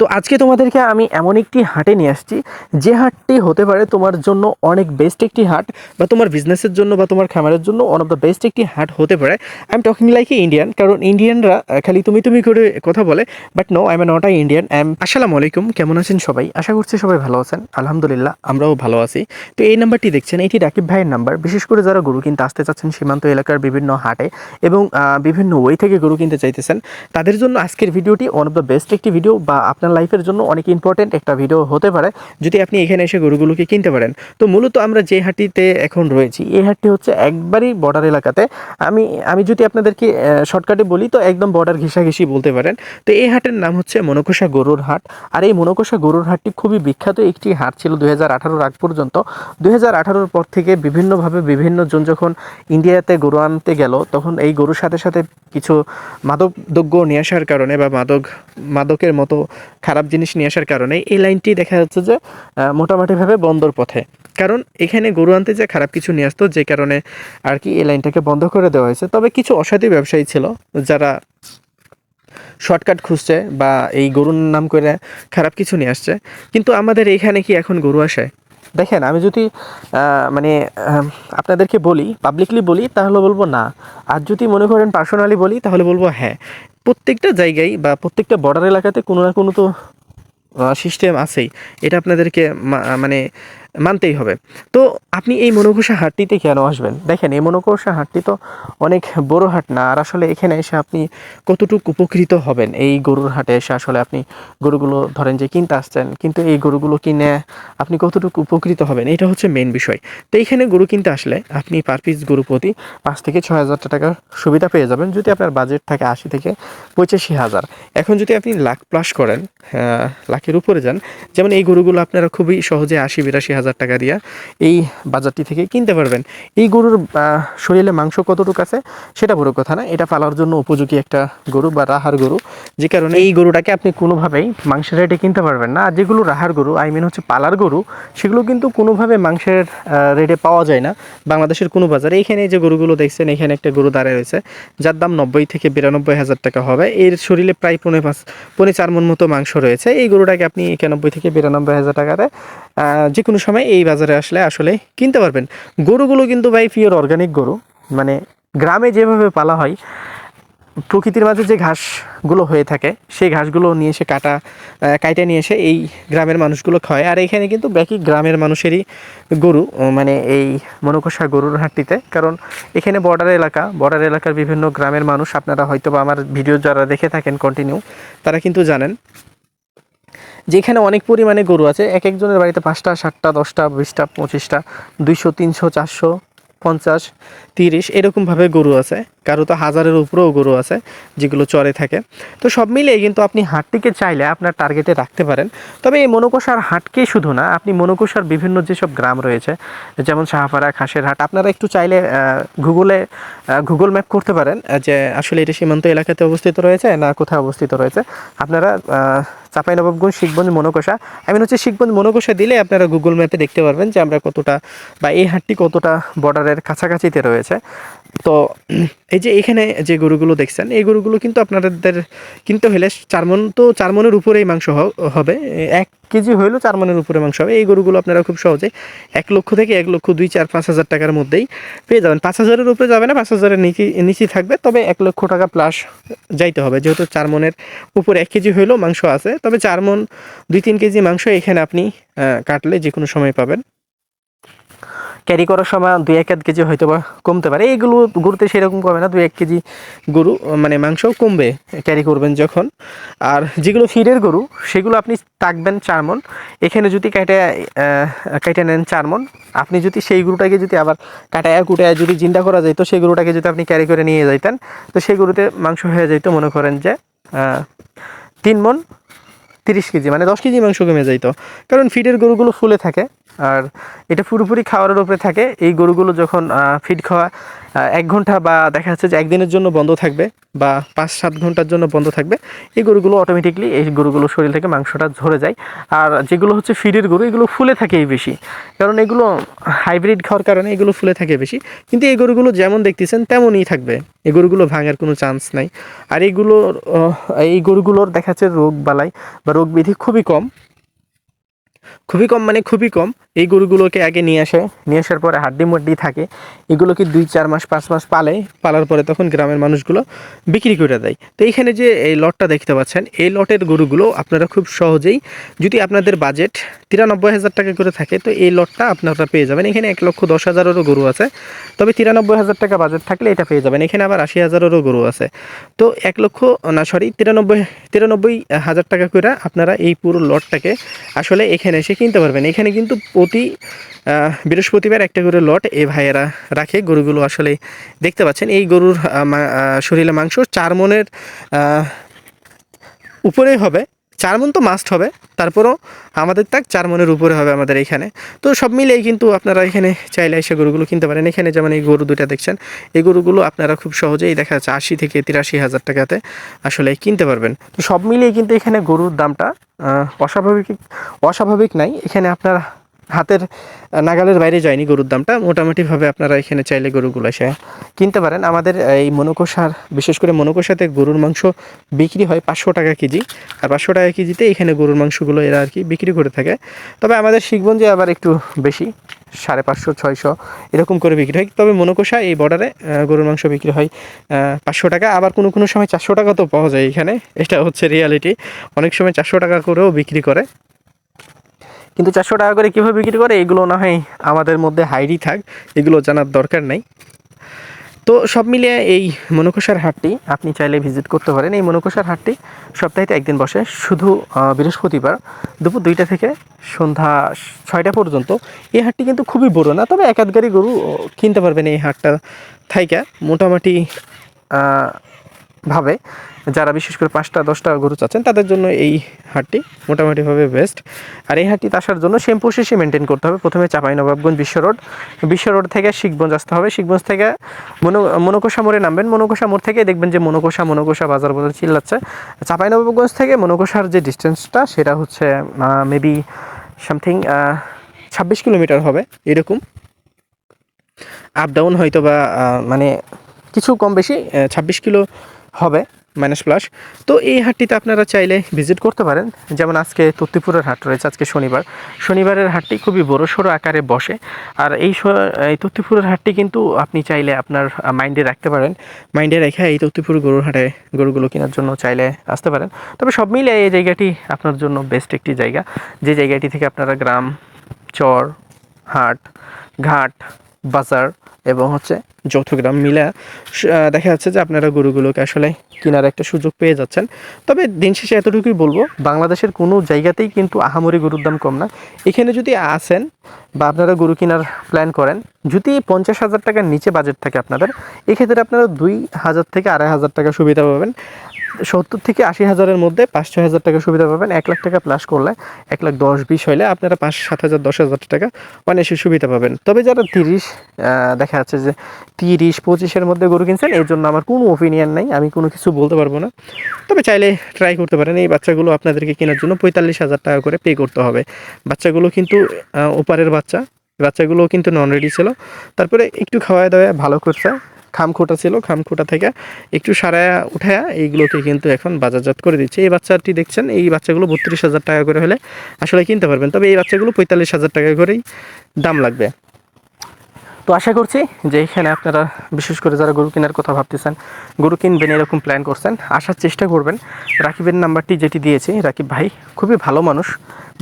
তো আজকে তোমাদেরকে আমি এমন একটি হাটে নিয়ে আসছি, যে হাটটি হতে পারে তোমার জন্য অনেক বেস্ট একটি হাট বা তোমার বিজনেসের জন্য বা তোমার খামারের জন্য ওয়ান অফ দ্য বেস্ট একটি হাট হতে পারে। I am talking like a Indian কারণ ইন্ডিয়ানরা খালি তুমি তুমি করে কথা বলে but no I am not a Indian I am আসসালামু আলাইকুম, কেমন আছেন সবাই? আশা করছি সবাই ভালো আছেন। আলহামদুলিল্লাহ, আমরাও ভালো আছি। তো এই নাম্বারটি দেখছেন, এটি রাকিব ভাইয়ের নাম্বার বিশেষ করে যারা গরু কিনতে আসতে চাচ্ছেন সীমান্ত এলাকার বিভিন্ন হাটে এবং বিভিন্ন ওয়ে থেকে গরু কিনতে চাইতেছেন, তাদের জন্য আজকের ভিডিওটি ওয়ান অফ দ্য বেস্ট একটি ভিডিও বা আপনার লাইফের জন্য অনেক ইম্পর্টেন্ট একটা ভিডিও হতে পারে, যদি আপনি এখানে এসে গরুগুলোকে কিনতে পারেন। তো মূলত আমরা যে হাটটিতে এখন রয়েছি, এই হাটটি হচ্ছে একবারই বর্ডার এলাকাতে। আমি আমি যদি আপনাদেরকে শর্টকাটে বলি, তো একদম বর্ডার ঘেঁষাঘেঁষি বলতে পারেন। তো এই হাটের নাম হচ্ছে মনকোষা গরুর হাট। আর এই মনকোষা গরুর হাটটি খুবই বিখ্যাত একটি হাট ছিল দুই হাজার আগ পর্যন্ত। দুই হাজার পর থেকে বিভিন্নভাবে বিভিন্ন জন যখন ইন্ডিয়াতে গরু আনতে গেল, তখন এই গরুর সাথে সাথে কিছু মাদক দ্রব্য নিয়ে আসার কারণে বা মাদক, মাদকের মতো খারাপ জিনিস নিয়ে আসার কারণে এই লাইনটি দেখা যাচ্ছে যে মোটামুটিভাবে বন্দর পথে। কারণ এখানে গরু আনতে যে খারাপ কিছু নিয়ে আসতো, যে কারণে আর কি এই লাইনটাকে বন্ধ করে দেওয়া হয়েছে। তবে কিছু অসাধু ব্যবসায়ী ছিল, যারা শর্টকাট খুঁজছে বা এই গরুর নাম করে খারাপ কিছু নিয়ে আসছে। কিন্তু আমাদের এইখানে কি এখন গরু আসে? দেখেন, আমি যদি মানে আপনাদেরকে বলি পাবলিকলি বলি, তাহলে বলব না। আর যদি মনে করেন পার্সোনালি বলি, তাহলে বলব হ্যাঁ। প্রত্যেকটা জায়গায় বা প্রত্যেকটা বর্ডার এলাকাতে কোনো না কোনো তো সিস্টেম আছেই। এটা আপনাদেরকে মানে মানতেই হবে। তো আপনি এই মনোঘোষা হাটটিতে কেন আসবেন? দেখেন, এই মনোঘোষা হাটটি তো অনেক বড় হাট না, আর আসলে এখানে এসে আপনি কতটুকু উপকৃত হবেন? এই গরুর হাটে এসে আসলে আপনি গরুগুলো ধরেন যে কিনতে আসছেন, কিন্তু এই গরুগুলো কিনে আপনি কতটুকু উপকৃত হবেন? এটা হচ্ছে মেন বিষয়। তো এইখানে গরু কিনতে আসলে আপনি পার পিস গরু প্রতি পাঁচ থেকে ছয় হাজার টাকার সুবিধা পেয়ে যাবেন, যদি আপনার বাজেট থাকে আশি থেকে পঁচাশি হাজার। এখন যদি আপনি লাখ প্লাস করেন লাখের উপরে যান, যেমন এই গরুগুলো আপনারা খুবই সহজে আশি বিরাশি হাজার টাকা দিয়া এই বাজারটি থেকে কিনতে পারবেন। এই গরুর শরীরে মাংস কতটুকু আছে সেটা বড় কথা না। এটা পালার জন্য উপযোগী একটা গরু বা রাহার গরু। যে কারণে এই গরুটাকে আপনি কোনোভাবেই মাংসের রেটে কিনতে পারবেন না। আর যেগুলো রাহার গরু আই মিন হচ্ছে পালার গরু সেগুলো কিন্তু কোনোভাবে মাংসের রেটে পাওয়া যায় না। বাংলাদেশের কোনো বাজারে এখানে যে গরুগুলো দেখছেন এখানে একটা গরু দাঁড়ায় রয়েছে যার দাম নব্বই থেকে বিরানব্বই হাজার টাকা হবে। এর শরীরে প্রায় পৌনে পাঁচ পৌনে চার মন মতো মাংস রয়েছে। এই গরুটাকে আপনি একানব্বই থেকে বিরানব্বই হাজার টাকাতে যে কোনো সময় এই বাজারে আসলে আসলে কিনতে পারবেন। গরুগুলো কিন্তু ভাই পিওর অর্গানিক গরু। মানে গ্রামে যেভাবে পালা হয় প্রকৃতির মাঝে যে ঘাসগুলো হয়ে থাকে, সেই ঘাসগুলো নিয়ে এসে কাটা কাইটা নিয়ে এসে এই গ্রামের মানুষগুলো খায়। আর এখানে কিন্তু বাকি গ্রামের মানুষেরই গরু মানে এই মনকষা গরুর হাটটিতে। কারণ এখানে বর্ডার এলাকা বর্ডার এলাকার বিভিন্ন গ্রামের মানুষ, আপনারা হয়তো বা আমার ভিডিও যারা দেখে থাকেন কন্টিনিউ তারা কিন্তু জানেন যেখানে অনেক পরিমাণে গরু আছে। এক একজনের বাড়িতে পাঁচটা, সাতটা, দশটা, বিশটা, পঁচিশটা, দুইশো, তিনশো, চারশো পঞ্চাশ, তিরিশ এরকমভাবে গরু আছে। কারও তো হাজারের উপরেও গরু আছে, যেগুলো চরে থাকে। তো সব মিলিয়ে কিন্তু আপনি হাটটিকে চাইলে আপনার টার্গেটে রাখতে পারেন। তবে এই মনোকোষার হাটকে শুধু না, আপনি মনোকোষার বিভিন্ন যেসব গ্রাম রয়েছে, যেমন শাহপাড়া, খাসের হাট, আপনারা একটু চাইলে গুগলে গুগল ম্যাপ করতে পারেন যে আসলে এটা সীমান্ত এলাকাতে অবস্থিত রয়েছে না কোথায় অবস্থিত রয়েছে। আপনারা চাঁপাইনবাবগঞ্জ শিখগঞ্জ মনোকষা। আমি হচ্ছে শিখগঞ্জ মনোকষা দিলে আপনারা গুগল ম্যাপে দেখতে পারবেন যে আমরা কতটা বা এই হাটটি কতটা বর্ডারের কাছাকাছিতে রয়েছে। তো এই যে এখানে যে গরুগুলো দেখছেন, এই গরুগুলো কিন্তু আপনাদের কিনতে হলে চার মন তো চার মনের উপরেই মাংস হবে। এক কেজি হইলেও চার মনের উপরে মাংস হবে। এই গরুগুলো আপনারা খুব সহজে এক লক্ষ থেকে এক লক্ষ দুই চার পাঁচ হাজার টাকার মধ্যেই পেয়ে যাবেন। পাঁচ হাজারের উপরে যাবে না, পাঁচ হাজারের নিচে নিচেই থাকবে। তবে এক লক্ষ টাকা প্লাস যাইতে হবে। যেহেতু চার মনের উপরে এক কেজি হইলেও মাংস আছে, তবে চার মন দুই তিন কেজি মাংস এখানে আপনি কাটলে যে কোনো সময় পাবেন। ক্যারি করার সময় দুই এক আধ কেজি হয়তো বা কমতে পারে। এইগুলো গরুতে সেরকম কমে না, দুই এক কেজি গরু মানে মাংসও কমবে ক্যারি করবেন যখন। আর যেগুলো ফিডের গরু, সেগুলো আপনি তাকবেন চার মন। এখানে যদি কাটে কেটে নেন চার মন, আপনি যদি সেই গরুটাকে যদি আবার কাটায় কুটায় যদি জিন্দা করা যায়, তো সেই গরুটাকে যদি আপনি ক্যারি করে নিয়ে যাইতেন, তো সেই গরুতে মাংস হয়ে যেত মনে করেন যে তিন মন তিরিশ কেজি মানে দশ কেজি মাংস কমে যাইতো। কারণ ফিডের গরুগুলো ফুলে থাকে। আর এটা পুরোপুরি খাওয়ারের উপরে থাকে। এই গরুগুলো যখন ফিড খাওয়া এক ঘণ্টা বা দেখা যাচ্ছে যে একদিনের জন্য বন্ধ থাকবে বা পাঁচ সাত ঘণ্টার জন্য বন্ধ থাকবে, এই গরুগুলো অটোমেটিকলি এই গরুগুলো শরীর থেকে মাংসটা ঝরে যায়। আর যেগুলো হচ্ছে ফিডের গরু, এগুলো ফুলে থাকে বেশি। কারণ এগুলো হাইব্রিড খাওয়ার কারণে এগুলো ফুলে থাকে বেশি। কিন্তু এই গরুগুলো যেমন দেখতেছেন, তেমনই থাকবে। এই গরুগুলো ভাঙার কোনো চান্স নাই। আর এইগুলোর এই গরুগুলোর দেখা যাচ্ছে রোগ বালাই বা রোগ বিধি খুবই কম। খুবই কম মানে খুবই কম। এই গরুগুলোকে আগে নিয়ে আসে। নিয়ে আসার পরে হাড্ডি মুড্ডি থাকে। এগুলোকে দুই, চার মাস, পাঁচ মাস পালে, পালার পরে তখন গ্রামের মানুষগুলো বিক্রি করে দেয়। তো এইখানে যে এই লটটা দেখতে পাচ্ছেন, এই লটের গরুগুলো আপনারা খুব সহজেই যদি আপনাদের বাজেট তিরানব্বই হাজার টাকা করে থাকে, তো এই লটটা আপনারা পেয়ে যাবেন। এখানে এক লক্ষ দশ হাজারেরও গরু আছে। তবে তিরানব্বই হাজার টাকা বাজেট থাকলে এটা পেয়ে যাবেন। এখানে আবার আশি হাজারেরও গরু আছে। তো এক লক্ষ, না সরি তিরানব্বই তিরানব্বই হাজার টাকা করে আপনারা এই পুরো লটটাকে আসলে এখানে এসে কিনতে পারবেন। এখানে কিন্তু প্রতি বৃহস্পতিবার একটা করে লট এ ভাইয়েরা রাখে। গরুগুলো আসলে দেখতে পাচ্ছেন, এই গরুর শরীরে মাংস চার মনের উপরেই হবে। চার মন তো মাস্ট হবে, তারপরও আমাদের তাক চার মনের উপরে হবে আমাদের এখানে। তো সব মিলেই কিন্তু আপনারা এখানে চাইলে এসে গরুগুলো কিনতে পারেন। এখানে যেমন এই গরু দুটা দেখছেন, এই গরুগুলো আপনারা খুব সহজেই দেখা যাচ্ছে আশি থেকে তিরাশি হাজার টাকাতে আসলে কিনতে পারবেন। তো সব মিলিয়ে কিন্তু এখানে গরুর দামটা অস্বাভাবিক অস্বাভাবিক নাই। এখানে আপনার হাতের নাগালের বাইরে যায়নি গরুর দামটা। মোটামুটিভাবে আপনারা এখানে চাইলে গরুগুলো এসে কিনতে পারেন। আমাদের এই মনোকোষার, বিশেষ করে মনোকোষাতে গরুর মাংস বিক্রি হয় পাঁচশো টাকা কেজি। আর পাঁচশো টাকা কেজিতে এখানে গরুর মাংসগুলো এরা আর কি বিক্রি করে থাকে। তবে আমাদের শিখগঞ্জে আবার একটু বেশি, সাড়ে পাঁচশো, ছয়শো এরকম করে বিক্রি হয়। তবে মনোকোষা এই বর্ডারে গরুর মাংস বিক্রি হয় পাঁচশো টাকা। আবার কোনো কোনো সময় চারশো টাকা তো পাওয়া যায় এখানে। এটা হচ্ছে রিয়ালিটি অনেক সময় চারশো টাকা করেও বিক্রি করে। কিন্তু চারশো টাকা করে কীভাবে বিক্রি করে? এগুলো না হয় আমাদের মধ্যে হাইডি থাক, এগুলো জানার দরকার নাই। তো সব মিলিয়ে এই মনোকোষার হাটটি আপনি চাইলে ভিজিট করতে পারেন। এই মনোকোষার হাটটি সপ্তাহে একদিন বসে, শুধু বৃহস্পতিবার দুপুর দুইটা থেকে সন্ধ্যা ছয়টা পর্যন্ত। এই হাটটি কিন্তু খুবই বড় না, তবে এক গরু কিনতে পারবেন এই হাটটা থাইকা। মোটামুটি ভাবে যারা বিশেষ করে পাঁচটা, দশটা গরু চাচ্ছেন, তাদের জন্য এই হাটটি মোটামুটিভাবে বেস্ট আর এই হাটটিতে আসার জন্য সেম প্রসেসই মেনটেন করতে হবে। প্রথমে চাঁপাইনবাবগঞ্জ বিশ্ব রোড। বিশ্ব রোড থেকে শিখগঞ্জ আসতে হবে। শিখগঞ্জ থেকে মনো, মনোকোষা মোড়ে নামবেন। মনোকোষা মোড় থেকে দেখবেন যে মনোকোষা মনোকোষা বাজার বাজার চিল্লাচ্ছে। চাঁপাইনবাবগঞ্জ থেকে মনোকোষার যে ডিস্টেন্সটা সেটা হচ্ছে মেবি সামথিং ছাব্বিশ কিলোমিটার হবে এরকম। আপ ডাউন হয়তো বা মানে কিছু কম বেশি ছাব্বিশ কিলো হবে মাইনাস প্লাস তো এই হাটটিতে আপনারা চাইলে ভিজিট করতে পারেন। যেমন আজকে তত্তিপুরের হাট রয়েছে, আজকে শনিবার। শনিবারের হাটটি খুবই বড় সড়ো আকারে বসে। আর এই এই তত্তিপুরের হাটটি কিন্তু আপনি চাইলে আপনার মাইন্ডে রাখতে পারেন। মাইন্ডে রেখে এই তত্তিপুর গরুর হাটে গরুগুলো কেনার জন্য চাইলে আসতে পারেন। তবে সব মিলে এই জায়গাটি আপনার জন্য বেস্ট একটি জায়গা। যে জায়গাটি থেকে আপনারা গ্রাম, চর, হাট, ঘাট, বাজার এবং হচ্ছে যৌথ গ্রাম মিলে দেখা যাচ্ছে যে আপনারা গরুগুলোকে আসলে কেনার একটা সুযোগ পেয়ে যাচ্ছেন। তবে দিন শেষে এতটুকুই বলব, বাংলাদেশের কোনো জায়গাতেই কিন্তু আহামরি গরুর দাম কম না। এখানে যদি আসেন বা আপনারা গরু কেনার প্ল্যান করেন, যদি পঞ্চাশ হাজার টাকার নিচে বাজেট থাকে আপনাদের, এক্ষেত্রে আপনারা দুই হাজার থেকে আড়াই হাজার টাকা সুবিধা পাবেন। সত্তর থেকে আশি হাজারের মধ্যে পাঁচ ছয় হাজার টাকা সুবিধা পাবেন। এক লাখ টাকা প্লাস করলে এক লাখ দশ বিশ হলে আপনারা পাঁচ সাত হাজার দশ হাজার টাকা অনেক সুবিধা পাবেন। তবে যারা তিরিশ দেখা যাচ্ছে যে তিরিশ, পঁচিশের মধ্যে গরু কিনছেন, এর জন্য আমার কোনো ওপিনিয়ন নাই, আমি কোনো কিছু বলতে পারব না। তবে চাইলে ট্রাই করতে পারেন, এই বাচ্চাগুলো আপনাদেরকে কেনার জন্য পঁয়তাল্লিশ হাজার টাকা করে পে করতে হবে। বাচ্চাগুলো কিন্তু ওপারের বাচ্চা, বাচ্চাগুলো কিন্তু নন রেডি ছিল। তারপরে একটু খাওয়া দাওয়া ভালো করছে খামখোটা ছিল খামখোটা থেকে একটু সারায়া উঠায়া এইগুলোকে কিন্তু এখন বাজারজাত করে দিচ্ছে। এই বাচ্চাটি দেখছেন, এই বাচ্চাগুলো বত্রিশ হাজার টাকা করে হলে আসলে কিনতে পারবেন। তবে এই বাচ্চাগুলো পঁয়তাল্লিশ হাজার টাকা করেই দাম লাগবে। তো আশা করছি যে এখানে আপনারা, বিশেষ করে যারা গরু কেনার কথা ভাবতেছেন, গরু কিনবেন এরকম প্ল্যান করছেন, আসার চেষ্টা করবেন। রাকিবের নাম্বারটি যেটি দিয়েছে, রাকিব ভাই খুবই ভালো মানুষ।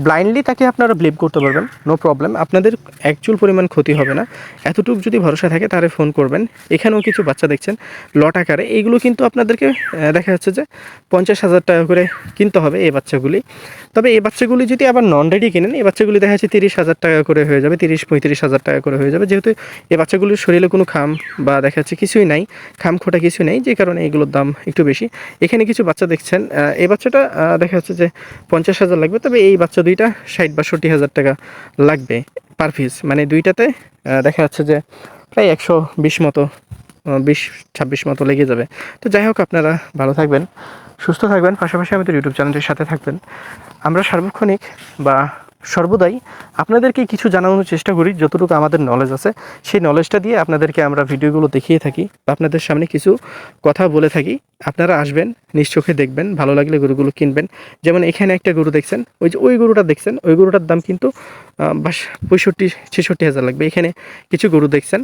ব্লাইন্ডলি তাকে আপনারা ব্লেম করতে পারবেন নো প্রবলেম আপনাদের অ্যাকচুয়াল পরিমাণ ক্ষতি হবে না। এতটুকু যদি ভরসা থাকে তাহলে ফোন করবেন। এখানেও কিছু বাচ্চা দেখছেন লট আকারে। এইগুলো কিন্তু আপনাদেরকে দেখা যাচ্ছে যে পঞ্চাশ হাজার টাকা করে কিনতে হবে এই বাচ্চাগুলি। তবে এই বাচ্চাগুলি যদি আবার নন রেডি কিনেন, এই বাচ্চাগুলি দেখা যাচ্ছে তিরিশ হাজার টাকা করে হয়ে যাবে, তিরিশ পঁয়ত্রিশ হাজার টাকা করে হয়ে যাবে। যেহেতু এই বাচ্চাগুলির শরীরে কোনো খাম বা দেখা যাচ্ছে কিছুই নাই, খাম খোটা কিছু নেই, যে কারণে এগুলোর দাম একটু বেশি। এখানে কিছু বাচ্চা দেখছেন এই বাচ্চাটা দেখা যাচ্ছে যে পঞ্চাশ হাজার লাগবে। তবে এই বাচ্চা দুইটা, ষাট বাষট্টি হাজার টাকা লাগবে পার পিস মানে দুইটাতে দেখা যাচ্ছে যে প্রায় একশো বিশ মতো বিশ, ছাব্বিশ মতো লেগে যাবে। তো যাই হোক, আপনারা ভালো থাকবেন, সুস্থ থাকবেন। পাশাপাশি আমাদের ইউটিউব চ্যানেলটির সাথে থাকবেন। আমরা সার্বক্ষণিক বা সর্বদাই আপনাদেরকে কিছু জানানোর চেষ্টা করি, যতটুকু আমাদের নলেজ আছে। সেই নলেজটা দিয়ে আপনাদেরকে আমরা ভিডিওগুলো দেখিয়ে থাকি আপনাদের সামনে কিছু কথা বলে থাকি। আপনারা আসবেন নিশ্চোখে দেখবেন, ভালো লাগলে গরুগুলো কিনবেন। যেমন এখানে একটা গরু দেখছেন, ওই যে ওই গরুটা দেখছেন, ওই গরুটার দাম কিন্তু বাস পঁয়ষট্টি, ছেষট্টি হাজার লাগবে। এখানে কিছু গরু দেখছেন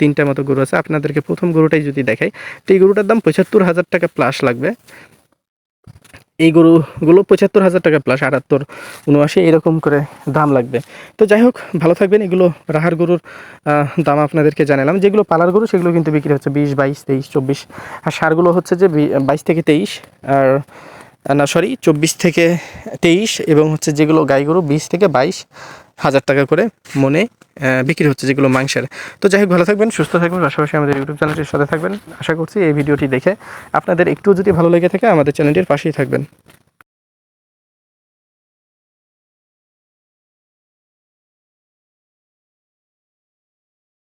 তিনটা মতো গরু আছে। আপনাদেরকে প্রথম গরুটাই যদি দেখাই, তো এই গরুটার দাম পঁচাত্তর হাজার টাকা প্লাস লাগবে। এই গরুগুলো পঁচাত্তর হাজার টাকা প্লাস আটাত্তর, উনআশি, এরকম করে দাম লাগবে। তো যাই হোক, ভালো থাকবেন। এগুলো রাহার গরুর দাম আপনাদেরকে জানালাম। যেগুলো পালার গরু, সেগুলো কিন্তু বিক্রি হচ্ছে বিশ, বাইশ, তেইশ, চব্বিশ। আর সারগুলো হচ্ছে যে বাইশ থেকে তেইশ, আর, না সরি চব্বিশ থেকে তেইশ, এবং হচ্ছে যেগুলো গাই গরু, বিশ থেকে বাইশ। হাজার টাকা করে মনে বিক্রি হচ্ছে যেগুলো মাংসের। তো যাই হোক, ভালো থাকবেন, সুস্থ থাকবেন, পাশাপাশি আমাদের ইউটিউব চ্যানেলটির সাথে থাকবেন। আশা করছি এই ভিডিওটি দেখে আপনাদের একটু যদি ভালো লেগে থাকে, আমাদের চ্যানেলটির পাশেই থাকবেন।